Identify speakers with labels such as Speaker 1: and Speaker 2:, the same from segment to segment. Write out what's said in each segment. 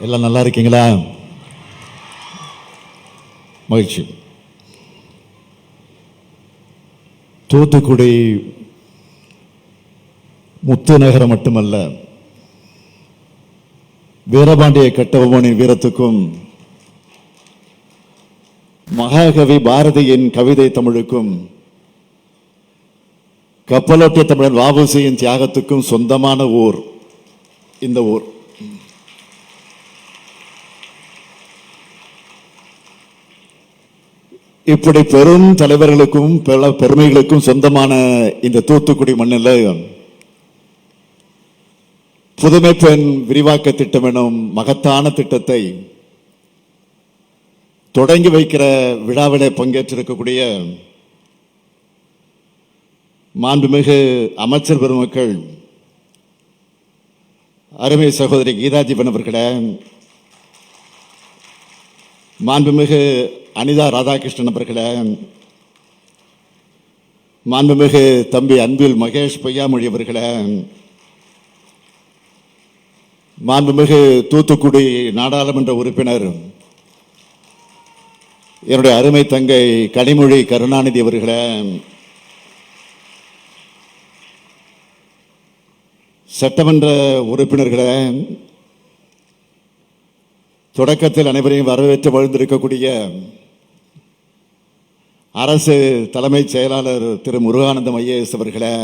Speaker 1: எல்லாம் நல்லா இருக்கீங்களா? மகிழ்ச்சி. தூத்துக்குடி முத்து நகரம் மட்டுமல்ல வீரபாண்டிய கட்டபொம்மனின் வீரத்துக்கும் மகாகவி பாரதியின் கவிதை தமிழுக்கும் கப்பலோட்டிய தமிழன் வாபுசியின் தியாகத்துக்கும் சொந்தமான ஊர் இந்த ஊர். இப்படி பெரும் தலைவர்களுக்கும் பல பெருமைகளுக்கும் சொந்தமான இந்த தூத்துக்குடி மண்ணில் புதுமை பெண் விரிவாக்க திட்டம் எனும் மகத்தான திட்டத்தை தொடங்கி வைக்கிற விழாவிலே பங்கேற்றிருக்கக்கூடிய மாண்புமிகு அமைச்சர் பெருமக்கள் அருமை சகோதரி கீதாஜீவன் அவர்களே மாண்புமிகு அனிதா ராதாகிருஷ்ணன் அவர்களே மாண்புமிகு தம்பி அன்பில் மகேஷ் பொய்யாமொழி அவர்களே மாண்புமிகு தூத்துக்குடி நாடாளுமன்ற உறுப்பினர் என்னுடைய அருமை தங்கை கனிமொழி கருணாநிதி அவர்களே சட்டமன்ற உறுப்பினர்களே தொடக்கத்தில் அனைவரையும் வரவேற்று வாழ்ந்திருக்கக்கூடிய அரசு தலைமைச் செயலாளர் திரு முருகானந்தம் ஐஏஎஸ் அவர்களே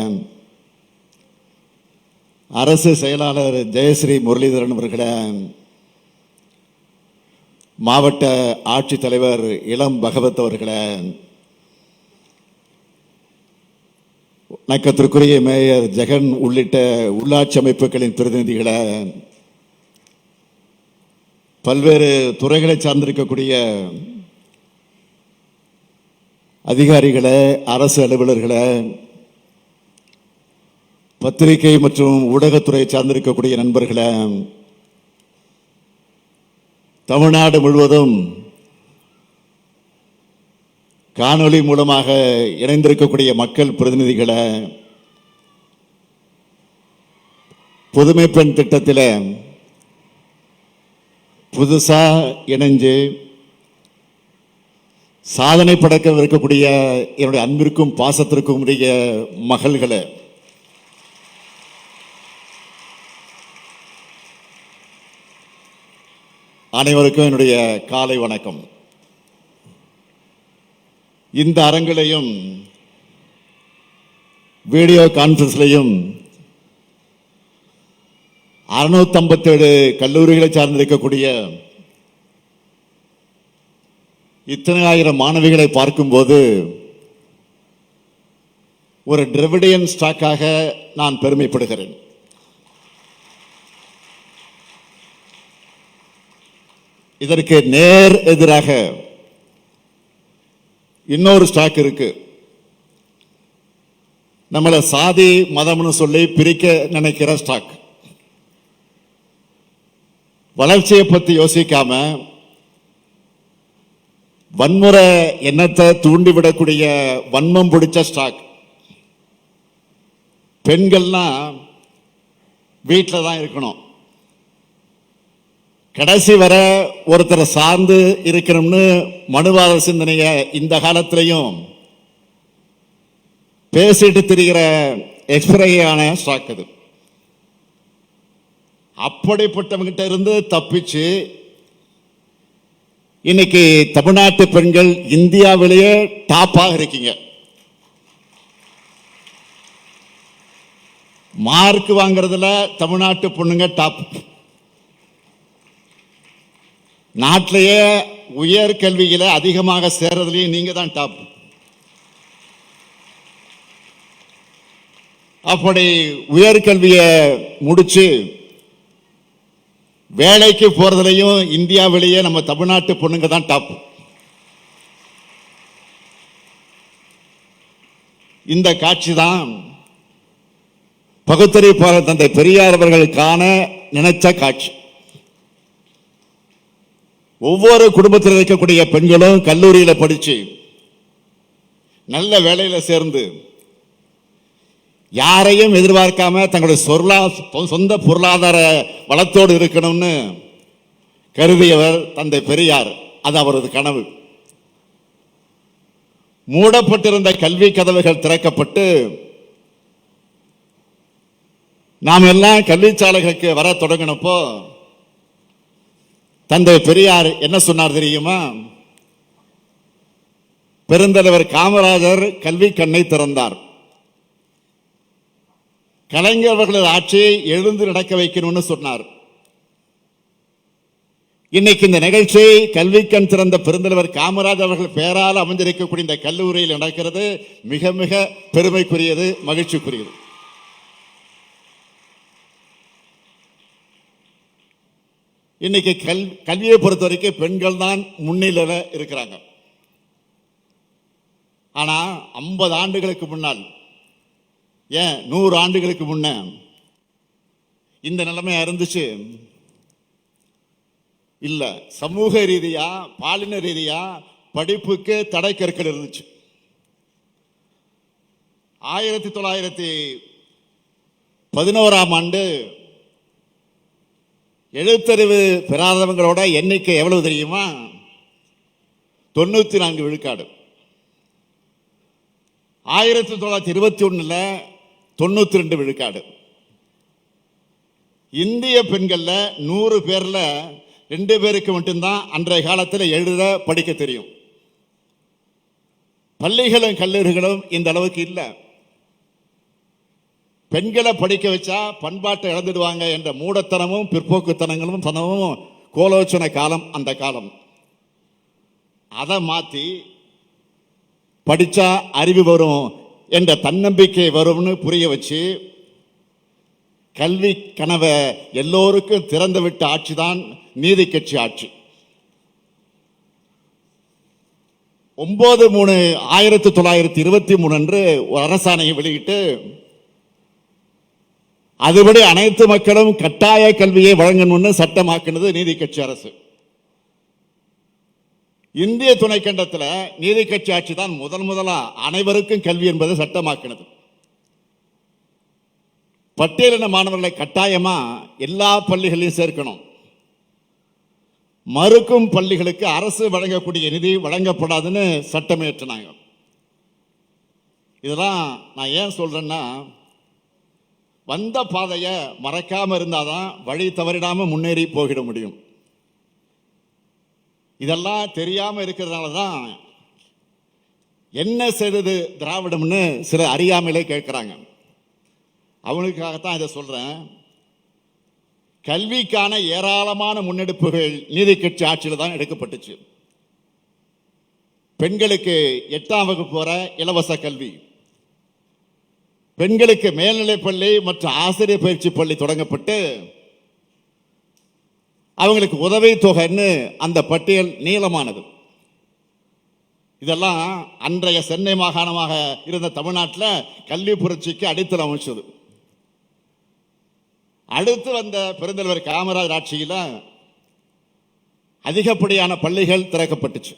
Speaker 1: அரசு செயலாளர் ஜெயஸ்ரீ முரளிதரன் அவர்களே மாவட்ட ஆட்சித்தலைவர் இளம் பகவத் அவர்களே நக்கத்திற்குரிய மேயர் ஜெகன் உள்ளிட்ட உள்ளாட்சி அமைப்புகளின் பிரதிநிதிகளை பல்வேறு துறைகளை சார்ந்திருக்கக்கூடிய அதிகாரிகளை அரசு அலுவலர்களை பத்திரிகை மற்றும் ஊடகத்துறை சார்ந்திருக்கக்கூடிய நண்பர்களை தமிழ்நாடு முழுவதும் காணொளி மூலமாக இணைந்திருக்கக்கூடிய மக்கள் பிரதிநிதிகளை புதுமை பெண் திட்டத்தில் புதுசாக இணைஞ்சு சாதனை படைக்க இருக்கக்கூடிய என்னுடைய அன்பிற்கும் பாசத்திற்கும் உடைய மகள்களை. அனைவருக்கும் என்னுடைய காலை வணக்கம். இந்த அரங்கிலையும் வீடியோ கான்பரன்ஸ்லையும் அறுநூத்தம்பத்தேழு கல்லூரிகளை சார்ந்திருக்கக்கூடிய இத்தனை ஆயிரம் மாணவிகளை பார்க்கும்போது ஒரு டிரெவிடியன் ஸ்டாக்காக நான் பெருமைப்படுகிறேன். இதற்கு நேர் எதிராக இன்னொரு ஸ்டாக் இருக்கு. நம்மளை சாதி மதம்னு சொல்லி பிரிக்க நினைக்கிற ஸ்டாக் வளர்ச்சியை பத்தி யோசிக்காம வன்முறை எண்ணத்தை தூண்டிவிடக்கூடிய வன்மம் பிடிச்ச ஸ்டாக் பெண்கள்னா வீட்டில் தான் இருக்கணும். கடைசி வர ஒருத்தரை சார்ந்து இருக்கணும்னு மனுவாத சிந்தனைய இந்த காலத்திலையும் பேசிட்டு திரிகிற எக்ஸ்பிரையான ஸ்டாக் அது. அப்படிப்பட்டவங்கிட்ட இருந்து தப்பிச்சு இன்னைக்கு தமிழ்நாட்டு பெண்கள் இந்தியாவிலேயே டாப்பாக இருக்கீங்க. மார்க் வாங்குறதுல தமிழ்நாட்டு பொண்ணுங்க டாப் நாட்டிலேயே உயர் கல்வியில அதிகமாக சேர்றதுலயும் நீங்க தான் டாப் அப்படி உயர்கல்வியை முடிச்சு வேலைக்கு போகிறதுலையும் இந்தியாவிலேயே நம்ம தமிழ்நாட்டு பொண்ணுங்க தான் டாப் இந்த காட்சி தான் பகுத்தறிவு தந்தை பெரியார் அவர்களுக்கான நினைச்ச காட்சி. ஒவ்வொரு குடும்பத்தில் இருக்கக்கூடிய பெண்களும் கல்லூரியில் படிச்சு நல்ல வேலையில் சேர்ந்து யாரையும் எதிர்பார்க்காம தங்களுடைய சொர்லா சொந்த பொருளாதார வளத்தோடு இருக்கணும்னு கருதியவர் தந்தை பெரியார். அது அவரது கனவு. மூடப்பட்டிருந்த கல்வி கதவுகள் திறக்கப்பட்டு நாம் எல்லாம் கல்விச்சாலைகளுக்கு வர தொடங்கினப்போ தந்தை பெரியார் என்ன சொன்னார் தெரியுமா? பெருந்தலைவர் காமராஜர் கல்வி கண்ணை திறந்தார். கலைஞர் அவர்களது ஆட்சியை எழுந்து நடக்க வைக்கணும்னு சொன்னார். இன்னைக்கு இந்த நிகழ்ச்சி கல்விக்கண் சிறந்த திறந்த பெருந்தலைவர் காமராஜர் அவர்கள் பெயரால் அமைந்திருக்கக்கூடிய இந்த கல்லூரியில் நடக்கிறது. மிக மிக பெருமைக்குரியது மகிழ்ச்சிக்குரியது. இன்னைக்கு கல் கல்வியை பொறுத்த வரைக்கும் பெண்கள் தான் முன்னிலையில் இருக்கிறாங்க. ஆனால் ஐம்பது ஆண்டுகளுக்கு முன்னால் ஏன் நூறு ஆண்டுகளுக்கு முன்ன இந்த நிலைமையாக இருந்துச்சு? இல்லை சமூக ரீதியா பாலின ரீதியா படிப்புக்கு தடை கற்கள் இருந்துச்சு. ஆயிரத்தி தொள்ளாயிரத்தி பதினோராம் ஆண்டு எழுத்தறிவு பெறாதவங்களோட எண்ணிக்கை எவ்வளவு தெரியுமா? தொண்ணூத்தி நான்கு விழுக்காடு. ஆயிரத்தி தொள்ளாயிரத்தி இருபத்தி ஒன்றில் தொண்ணூற்றி ரெண்டு விழுக்காடு. இந்திய பெண்களில் நூறு பேரில் ரெண்டு பேருக்கு மட்டும்தான் அன்றைய காலத்தில் எழுத படிக்க தெரியும். பள்ளிகளும் கல்லூரிகளும் இந்த அளவுக்கு இல்லை. பெண்களை படிக்க வச்சா பண்பாட்டை இழந்துடுவாங்க என்ற மூடத்தனமும் பிற்போக்குத்தனங்களும் தனமும் கோலோச்சனை காலம் அந்த காலம். அதை மாற்றி படித்தா அறிவு வரும் என்ற தன்னம்பிக்கை வரும்னு புரிய வச்சு கல்வி கனவை எல்லோருக்கும் திறந்து விட்ட ஆட்சி தான் நீதி கட்சி ஆட்சி. ஒன்பது மூணு ஆயிரத்தி தொள்ளாயிரத்தி இருபத்தி மூணு அன்று ஒரு அரசாணையை வெளியிட்டு அதுபடி அனைத்து மக்களும் கட்டாய கல்வியை வழங்கணும்னு சட்டமாக்கினது நீதி கட்சி அரசு. இந்திய துணைக்கண்டத்தில் நீதி கட்சி ஆட்சி தான் முதல் முதலா அனைவருக்கும் கல்வி என்பதை சட்டமாக்கினது. பட்டியலின மாணவர்களை கட்டாயமா எல்லா பள்ளிகளையும் சேர்க்கணும். மறுக்கும் பள்ளிகளுக்கு அரசு வழங்கக்கூடிய நிதி வழங்கப்படாதுன்னு சட்டம் ஏற்றினாங்க இதெல்லாம் நான் ஏன் சொல்றேன்னா வந்த பாதையை மறக்காம இருந்தாதான் வழி தவறிடாம முன்னேறி போகிட முடியும். இதெல்லாம் தெரியாமல் இருக்கிறதுனால தான் என்ன செய்தது திராவிடம்னு சில அறியாமலே கேட்குறாங்க. அவனுக்காகத்தான் இதை சொல்கிறேன் கல்விக்கான ஏராளமான முன்னெடுப்புகள் நீதி கட்சி ஆட்சியில் தான் எடுக்கப்பட்டுச்சு. பெண்களுக்கு எட்டாம் வகுப்பு வர இலவச கல்வி. பெண்களுக்கு மேல்நிலைப்பள்ளி மற்றும் ஆசிரியர் பயிற்சி பள்ளி தொடங்கப்பட்டு அவங்களுக்கு உதவி தொகைன்னு அந்த பட்டியல் நீளமானது. இதெல்லாம் அன்றைய சென்னை மாகாணமாக இருந்த தமிழ்நாட்டில் கல்வி புரட்சிக்கு அடித்தளம் அமைச்சது. அடுத்து வந்த பெருந்தலைவர் காமராஜர் ஆட்சியில் அதிகப்படியான பள்ளிகள் திறக்கப்பட்டுச்சு.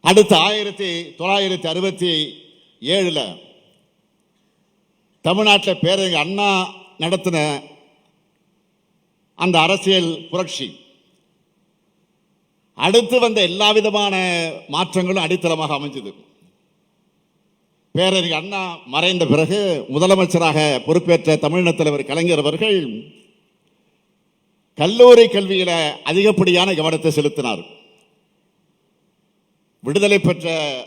Speaker 1: அடுத்து ஆயிரத்தி தொள்ளாயிரத்தி அறுபத்தி ஏழில் தமிழ்நாட்டில் பேரறிஞர் அண்ணா நடத்தின அந்த அரசியல் புரட்சி. அடுத்து வந்த எல்லா விதமான மாற்றங்களும் அடித்தளமாக அமைஞ்சது. பேரறிஞர் அண்ணா மறைந்த பிறகு முதலமைச்சராக பொறுப்பேற்ற தமிழின தலைவர் கலைஞர் அவர்கள் கல்லூரி கல்வியில் அதிகப்படியான கவனத்தை செலுத்தினார். விடுதலை பெற்ற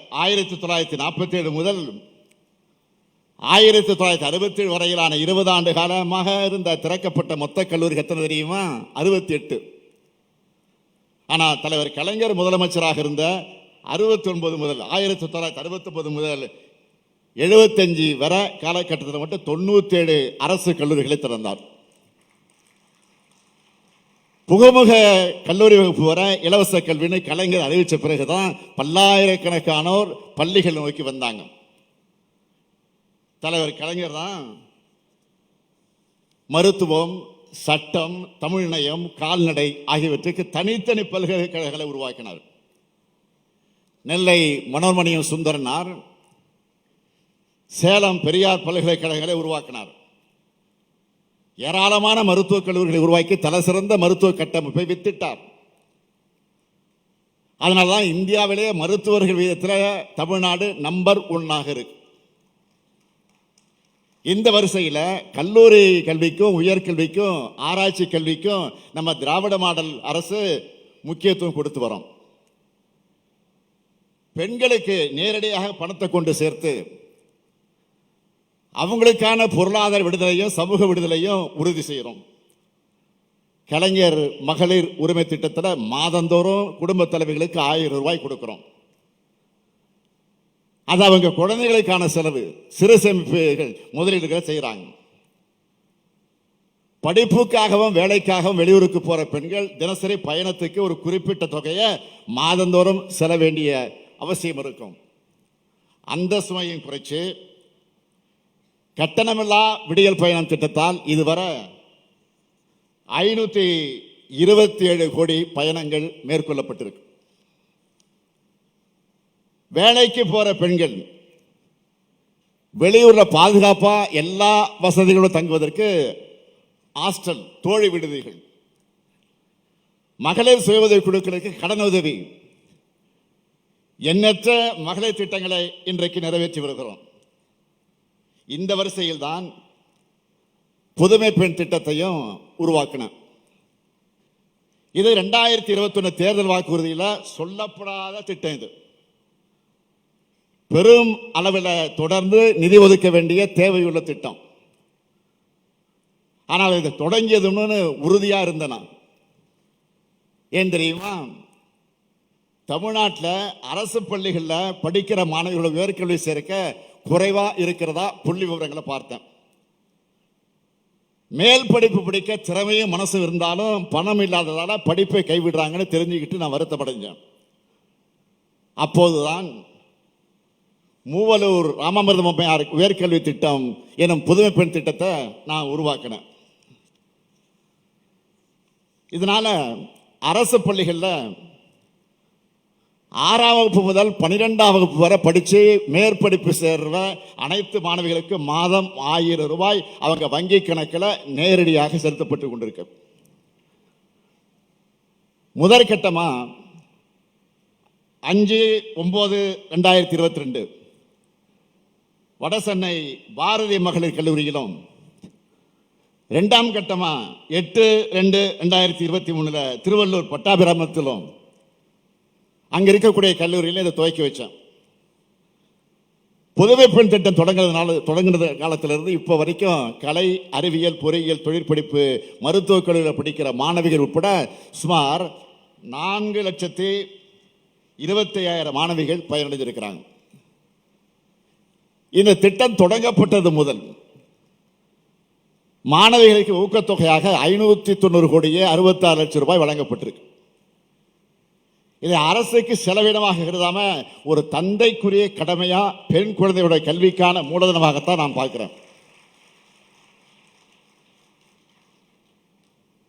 Speaker 1: ஆயிரத்தி தொள்ளாயிரத்தி நாற்பத்தி ஏழு முதல் ஆயிரத்தி தொள்ளாயிரத்தி அறுபத்தி ஏழு வரையிலான இருபது ஆண்டு காலமாக இருந்த திறக்கப்பட்ட மொத்த கல்லூரி எத்தனை தெரியுமா? அறுபத்தி எட்டு ஆனால் தலைவர் கலைஞர் முதலமைச்சராக இருந்த அறுபத்தி ஒன்பது முதல் ஆயிரத்தி தொள்ளாயிரத்தி அறுபத்தி ஒன்பது முதல் எழுபத்தஞ்சு வர காலகட்டத்தில் மட்டும் தொண்ணூற்றேழு அரசு கல்லூரிகளை திறந்தார். புகமுக கல்லூரி வகுப்பு வர இலவச கல்வின்னு கலைஞர் அறிவித்த பிறகுதான் பல்லாயிரக்கணக்கானோர் பள்ளிகள் நோக்கி வந்தாங்க. தலைவர் கலைஞர் தான். மருத்துவம் சட்டம் தமிழ்நயம் கால்நடை ஆகியவற்றுக்கு தனித்தனி பல்கலைக்கழகங்களை உருவாக்கினார். நெல்லை மனோன்மணியம் சுந்தரனார் சேலம் பெரியார் பல்கலைக்கழகங்களை உருவாக்கினார். ஏராளமான மருத்துவக் கல்லூரிகளை உருவாக்கி தலை சிறந்த மருத்துவ கட்டமைப்பை வித்திட்டார். அதனால தான் இந்தியாவிலே மருத்துவர்கள் விதத்தில் தமிழ்நாடு நம்பர் ஒன்னாக இருக்கு. இந்த வரிசையில் கல்லூரி கல்விக்கும் உயர்கல்விக்கும் ஆராய்ச்சி கல்விக்கும் நம்ம திராவிட மாடல் அரசு முக்கியத்துவம் கொடுத்து வரோம் பெண்களுக்கு நேரடியாக பணத்தை கொண்டு சேர்த்து அவங்களுக்கான பொருளாதார விடுதலையும் சமூக விடுதலையும் உறுதி செய்கிறோம் கலைஞர் மகளிர் உரிமை திட்டத்தில் மாதந்தோறும் குடும்ப தலைவிகளுக்கு ஆயிரம் ரூபாய் கொடுக்குறோம். அது அவங்க குழந்தைகளுக்கான செலவு. சிறு சேமிப்புகள் முதலீடுகளை செய்கிறாங்க படிப்புக்காகவும் வேலைக்காகவும் வெளியூருக்கு போகிற பெண்கள் தினசரி பயணத்துக்கு ஒரு குறிப்பிட்ட தொகையை மாதந்தோறும் செல்ல வேண்டிய அவசியம் இருக்கும். அந்த சுமையும் குறைச்சு கட்டணமில்லா விடியல் பயணம் திட்டத்தால் இதுவரை ஐநூற்றி இருபத்தி ஏழு கோடி பயணங்கள் மேற்கொள்ளப்பட்டிருக்கு. வேலைக்கு போகிற பெண்கள் வெளியூரில் பாதுகாப்பாக எல்லா வசதிகளும் தங்குவதற்கு ஹாஸ்டல் தோழி விடுதிகள் மகளிர் சுய உதவி குழுக்களுக்கு கடன் உதவி எண்ணற்ற மகளிர் திட்டங்களை இன்றைக்கு நிறைவேற்றி வருகிறோம். இந்த வரிசையில் தான் புதுமை பெண் திட்டத்தையும் உருவாக்கினேன் இது ரெண்டாயிரத்தி இருபத்தொன்று தேர்தல் வாக்குறுதியில் சொல்லப்படாத திட்டம் இது. பெரும் அளவில் தொடர்ந்து நிதி ஒதுக்க வேண்டிய தேவையுள்ள திட்டம். ஆனால் இது தொடங்கியதுன்னு உறுதியாக இருந்தேன் நான். ஏன் தெரியுமா? தமிழ்நாட்டில் அரசு பள்ளிகளில் படிக்கிற மாணவர்களை உயர்கல்வி சேர்க்க குறைவாக இருக்கிறதா புள்ளி விவரங்களை பார்த்தேன். மேல் படிப்பு படிக்க திறமையும் மனசும் இருந்தாலும் பணம் இல்லாததால் படிப்பை கைவிடுறாங்கன்னு தெரிஞ்சுக்கிட்டு நான் வருத்தப்படைஞ்சேன். அப்போதுதான் மூவலூர் ராமாமிர்தம் உயர்கல்வி திட்டம் எனும் புதுமை பெண் திட்டத்தை நான் உருவாக்கினேன். இதனால அரசு பள்ளிகளில் ஆறாம் வகுப்பு முதல் பன்னிரெண்டாம் வகுப்பு வரை படித்து மேற்படிப்பு சேர்ற அனைத்து மாணவிகளுக்கு மாதம் ஆயிரம் ரூபாய் அவங்க வங்கி கணக்கில் நேரடியாக செலுத்தப்பட்டு கொண்டிருக்கு. முதற்கட்டமாக அஞ்சு ஒம்பது ரெண்டாயிரத்தி இருபத்தி ரெண்டு வடசென்னை பாரதி மகளிர் கல்லூரியிலும் ரெண்டாம் கட்டமாக எட்டு ரெண்டு ரெண்டாயிரத்தி இருபத்தி மூணில் திருவள்ளூர் பட்டாபிராமத்திலும் அங்கே இருக்கக்கூடிய கல்லூரியில் இதை துவக்கி வச்சேன். புதுவை பெண் திட்டம் தொடங்குறதுனால தொடங்குறது காலத்திலிருந்து இப்போ வரைக்கும் கலை அறிவியல் பொறியியல் தொழிற்படிப்பு மருத்துவக் கல்லூரியில் படிக்கிற மாணவிகள் உட்பட சுமார் நான்கு லட்சத்தி இருபத்தி ஐயாயிரம் மாணவிகள் பயனடைஞ்சிருக்கிறாங்க. இந்த திட்டம் தொடங்கப்பட்டது முதல். மாணவிகளுக்கு ஊக்கத்தொகையாக ஐநூற்றி தொண்ணூறு கோடியே அறுபத்தாறு லட்சம் ரூபாய் வழங்கப்பட்டிருக்கு. இதை அரசுக்கு செலவினமாக கருதாம ஒரு தந்தைக்குரிய கடமையா பெண் குழந்தையோட கல்விக்கான மூலதனமாகத்தான் நான் பார்க்கிறேன்.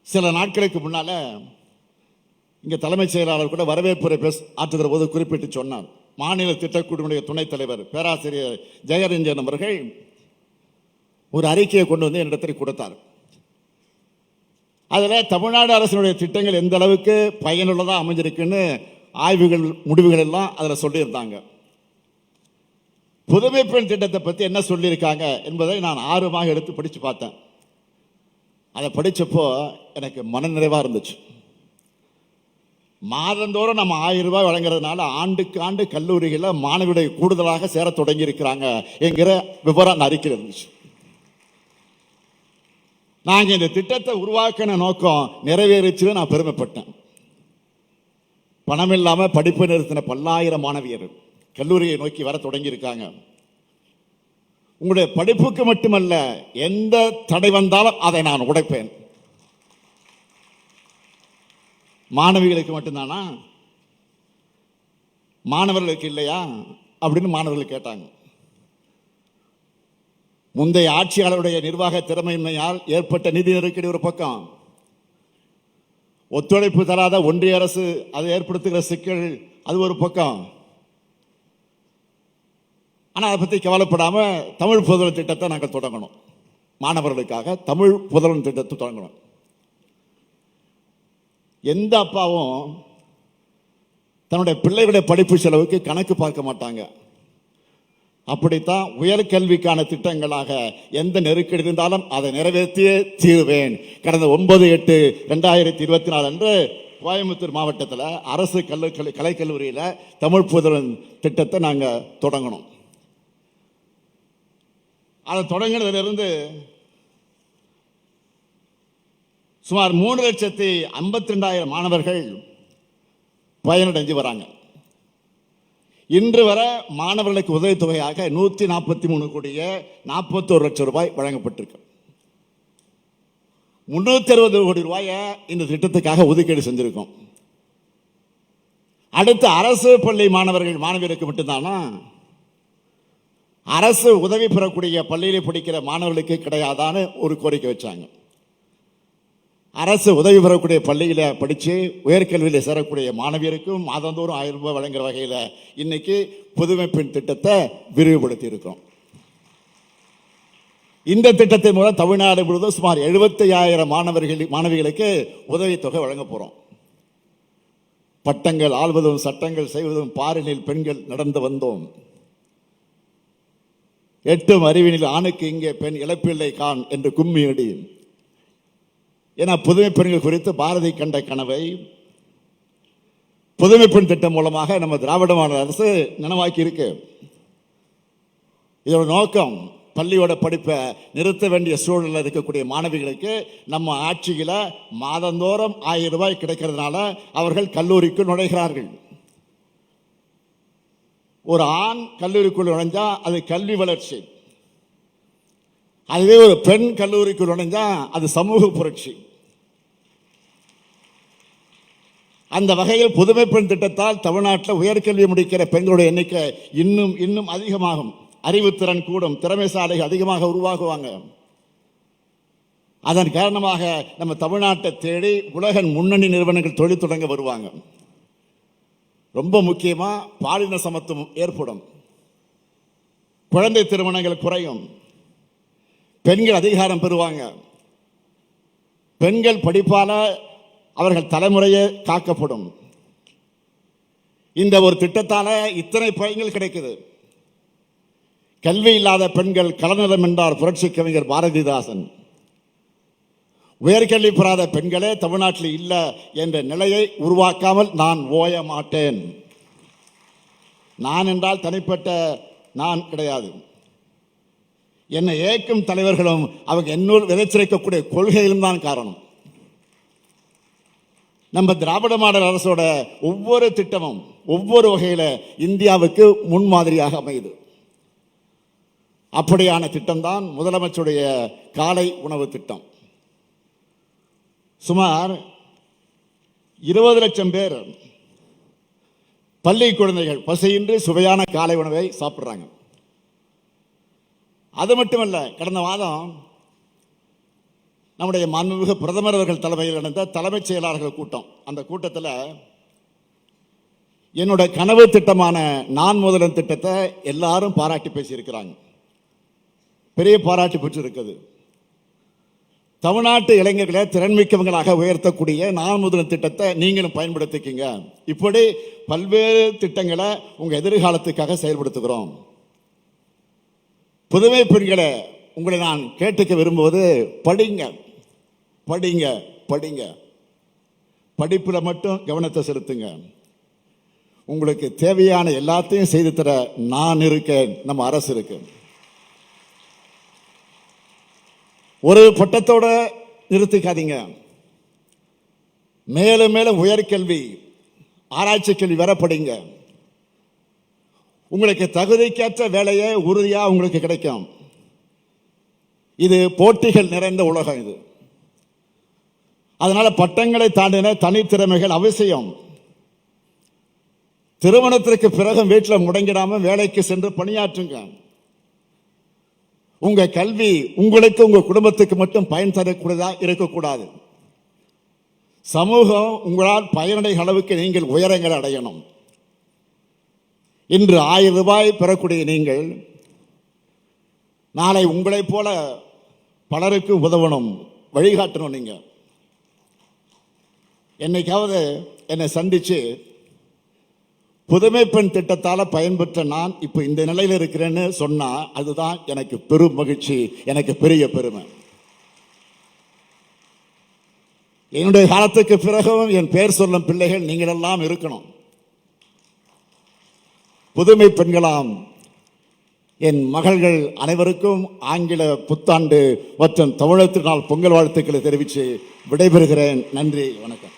Speaker 1: சில நாட்களுக்கு முன்னால இங்க தலைமைச் செயலாளர் கூட வரவேற்புரை பேச ஆற்றுகிற போது குறிப்பிட்டு சொன்னார். மாநில திட்டக்குழுவினுடைய துணைத் தலைவர் பேராசிரியர் ஜெயரஞ்சன் அவர்கள் ஒரு அறிக்கையை கொண்டு வந்து என்னிடத்தில் கொடுத்தார். அதில் தமிழ்நாடு அரசினுடைய திட்டங்கள் எந்த அளவுக்கு பயனுள்ளதாக அமைஞ்சிருக்குன்னு ஆய்வுகள் முடிவுகள் எல்லாம் அதில் சொல்லியிருந்தாங்க. புதுமை பெண் திட்டத்தை பற்றி என்ன சொல்லியிருக்காங்க என்பதை நான் ஆர்வமாக எடுத்து படித்து பார்த்தேன். அதை படித்தப்போ எனக்கு மனநிறைவாக இருந்துச்சு. மாதந்தோறும் நம்ம ஆயிரம் ரூபாய் வழங்குறதுனால ஆண்டுக்கு ஆண்டு கல்லூரிகளில் மாணவியுடைய கூடுதலாக சேர தொடங்கி இருக்கிறாங்க என்கிற விவரம் அந்த அறிக்கையில் இருந்துச்சு. நாங்கள் இந்த திட்டத்தை உருவாக்கின நோக்கம் நிறைவேறிச்சுன்னு நான் பெருமைப்பட்டேன். பணம் இல்லாமல் படிப்பு நிறுத்தின பல்லாயிரம் மாணவியர் கல்லூரியை நோக்கி வர தொடங்கியிருக்காங்க. உங்களுடைய படிப்புக்கு மட்டுமல்ல எந்த தடை வந்தாலும் அதை நான் உடைப்பேன். மாணவிகளுக்கு மட்டும்தானா? மாணவர்களுக்கு இல்லையா? அப்படின்னு மாணவர்கள் கேட்டாங்க. முந்தைய ஆட்சியாளருடைய நிர்வாக திறமையின்மையால் ஏற்பட்ட நிதி நெருக்கடி ஒரு பக்கம். ஒத்துழைப்பு தராத ஒன்றிய அரசு அதை ஏற்படுத்துகிற சிக்கல் அது ஒரு பக்கம். ஆனால் அதை பற்றி கவலைப்படாம தமிழ் புதல் திட்டத்தை நாங்கள் தொடங்கணும். மாணவர்களுக்காக தமிழ் புதல்வன் திட்டத்தை தொடங்கணும். எந்த அப்பாவும் தன்னுடைய பிள்ளைகளுடைய படிப்பு செலவுக்கு கணக்கு பார்க்க மாட்டாங்க. அப்படித்தான் உயர்கல்விக்கான திட்டங்களாக எந்த நெருக்கடி இருந்தாலும் அதை நிறைவேற்றியே தீருவேன். கடந்த ஒன்பது எட்டு ரெண்டாயிரத்தி இருபத்தி நாலு அன்று கோயம்புத்தூர் மாவட்டத்தில் அரசு கல்லு கலை கலைக்கல்லூரியில் தமிழ் புதன் திட்டத்தை நாங்கள் தொடங்கணும் அதை தொடங்கினதிலிருந்து சுமார் மூணு லட்சத்தி ஐம்பத்தி ரெண்டாயிரம் மாணவர்கள் பயனடைஞ்சு வராங்க. இன்று வரை மாணவர்களுக்கு உதவித்தொகையாக நூற்றி நாற்பத்தி மூணு கோடிய நாற்பத்தோரு லட்சம் ரூபாய் வழங்கப்பட்டிருக்கு. முன்னூத்தி அறுபது கோடி ரூபாயை இந்த திட்டத்துக்காக ஒதுக்கீடு செஞ்சிருக்கோம். அடுத்து அரசு பள்ளி மாணவர்கள் மாணவியருக்கு மட்டும்தானா? அரசு உதவி பெறக்கூடிய பள்ளியிலே படிக்கிற மாணவர்களுக்கு கிடையாதான்னு ஒரு கோரிக்கை வச்சாங்க. அரசு உதவி பெறக்கூடிய பள்ளியில் படித்து உயர்கல்வியில் சேரக்கூடிய மாணவியருக்கும் மாதந்தோறும் ஆயிரம் ரூபாய் வழங்குற வகையில் இன்னைக்கு புதுமை பெண் திட்டத்தை விரிவுபடுத்தி இருக்கோம் இந்த திட்டத்தின் மூலம் தமிழ்நாடு முழுவதும் சுமார் எழுபத்தி ஆயிரம் மாணவர்கள் மாணவிகளுக்கு உதவித்தொகை வழங்க போகிறோம் பட்டங்கள் ஆள்வதும் சட்டங்கள் செய்வதும் பாரினில் பெண்கள் நடந்து வந்தோம். எட்டும் அறிவினில் ஆணுக்கு இங்கே பெண் இழப்பில்லை கான் என்று கும்மியடி ஏன்னா புதுமை பெண்கள் குறித்து பாரதி கண்ட கனவை புதுமை பெண் திட்டம் மூலமாக நம்ம திராவிட மாநில அரசு நனவாக்கி இருக்கு. இதோட நோக்கம் பள்ளியோட படிப்பை நிறுத்த வேண்டிய சூழலில் இருக்கக்கூடிய மாணவிகளுக்கு நம்ம ஆட்சியில் மாதந்தோறும் ஆயிரம் ரூபாய் கிடைக்கிறதுனால அவர்கள் கல்லூரிக்கு நுழைகிறார்கள். ஒரு ஆண் கல்லூரிக்குள் நுழைஞ்சா அது கல்வி வளர்ச்சி. அதுவே ஒரு பெண் கல்லூரிக்குள் நுழைஞ்சா அது சமூக புரட்சி. அந்த வகையில் புதுமை பெண் திட்டத்தால் தமிழ்நாட்டில் உயர்கல்வி முடிக்கிற பெண்களுடைய எண்ணிக்கை இன்னும் இன்னும் அதிகமாகும். அறிவுத்திறன் கூடும் திறமைசாலைகள் அதிகமாக உருவாகுவாங்க. அதன் காரணமாக நம்ம தமிழ்நாட்டை தேடி உலகின் முன்னணி நிறுவனங்கள் தொழில் தொடங்க வருவாங்க. ரொம்ப முக்கியமாக பாலின சமத்துவம் ஏற்படும். குழந்தை திருமணங்கள் குறையும். பெண்கள் அதிகாரம் பெறுவாங்க. பெண்கள் படிப்பால அவர்கள் தலைமுறையே காக்கப்படும். இந்த ஒரு திட்டத்தால இத்தனை பயன்கள் கிடைக்குது. கல்வி இல்லாத பெண்கள் கலநலம் என்றார் புரட்சி கவிஞர் பாரதிதாசன். உயர்கல்வி பெறாத பெண்களே தமிழ்நாட்டில் இல்லை என்ற நிலையை உருவாக்காமல் நான் ஓய மாட்டேன். நான் என்றால் தனிப்பட்ட நான் கிடையாது. என்னை ஏற்கும் தலைவர்களும் அவங்க என்னூர் விதைச்சிருக்கக்கூடிய கொள்கையிலும் தான் காரணம். நம்ம திராவிட மாடல் அரசோட ஒவ்வொரு திட்டமும் ஒவ்வொரு வகையில் இந்தியாவுக்கு முன்மாதிரியாக அமையுது. அப்படியான திட்டம்தான் முதலமைச்சருடைய காலை உணவு திட்டம். சுமார் இருபது லட்சம் பேர் பள்ளி குழந்தைகள் பசியின்றி சுவையான காலை உணவை சாப்பிட்றாங்க. அது மட்டுமல்ல கடந்த மாதம் நம்முடைய மாண்புமிகு பிரதமர் அவர்கள் தலைமையில் நடந்த தலைமைச் செயலாளர்கள் கூட்டம். அந்த கூட்டத்தில் என்னோட கனவு திட்டமான நான் முதலன் திட்டத்தை எல்லாரும் பாராட்டி பேசியிருக்கிறாங்க. பெரிய பாராட்டி பெற்றிருக்குது. தமிழ்நாட்டு இளைஞர்களை திறன்மிக்கவங்களாக உயர்த்தக்கூடிய நான் முதலன் திட்டத்தை நீங்களும் பயன்படுத்திக்கிங்க. இப்படி பல்வேறு திட்டங்களை உங்கள் எதிர்காலத்துக்காக செயல்படுத்துகிறோம். புதுமை பெண்களை உங்களை நான் கேட்டுக்க விரும்புவது படிங்க. படிங்க படிங்க. படிப்பில் மட்டும் கவனத்தை செலுத்துங்க. உங்களுக்கு தேவையான எல்லாத்தையும் செய்து தர நான் இருக்கேன். நம்ம அரசு இருக்கு. ஒரு பட்டத்தோட நிறுத்திக்காதீங்க. மேலும் மேலும் உயர்கல்வி ஆராய்ச்சி கல்வி வர படிங்க. உங்களுக்கு தகுதிக்கேற்ற வேலையை உறுதியாக உங்களுக்கு கிடைக்கும். இது போட்டிகள் நிறைந்த உலகம் இது. அதனால பட்டங்களை தாண்டின தனித்திறமைகள் அவசியம். திருமணத்திற்கு பிறகு வீட்டில் முடங்கிடாம வேலைக்கு சென்று பணியாற்றுங்க. உங்க கல்வி உங்களுக்கு உங்க குடும்பத்துக்கு மட்டும் பயன் தரக்கூடியதா இருக்கக்கூடாது. சமூகம் உங்களால் பயனடைய அளவுக்கு நீங்கள் உயரங்கள் அடையணும். இன்று ஆயிரம் ரூபாய் பெறக்கூடிய நீங்கள் நாளை உங்களைப் போல பலருக்கு உதவணும் வழிகாட்டணும் நீங்கள் என்னைக்காவது என்னை சந்திச்சு புதுமை பெண் திட்டத்தால் பயன்பெற்ற நான் இப்போ இந்த நிலையில் இருக்கிறேன்னு சொன்னால் அதுதான் எனக்கு பெரும் மகிழ்ச்சி எனக்கு பெரிய பெருமை. என்னுடைய காலத்துக்கு பிறகும் என் பெயர் சொல்லும் பிள்ளைகள் நீங்களெல்லாம் இருக்கணும். புதுமை பெண்களாம் என் மகள்கள் அனைவருக்கும் ஆங்கில புத்தாண்டு மற்றும் தமிழத்தினால் பொங்கல் வாழ்த்துக்களை தெரிவித்து விடைபெறுகிறேன். நன்றி வணக்கம்.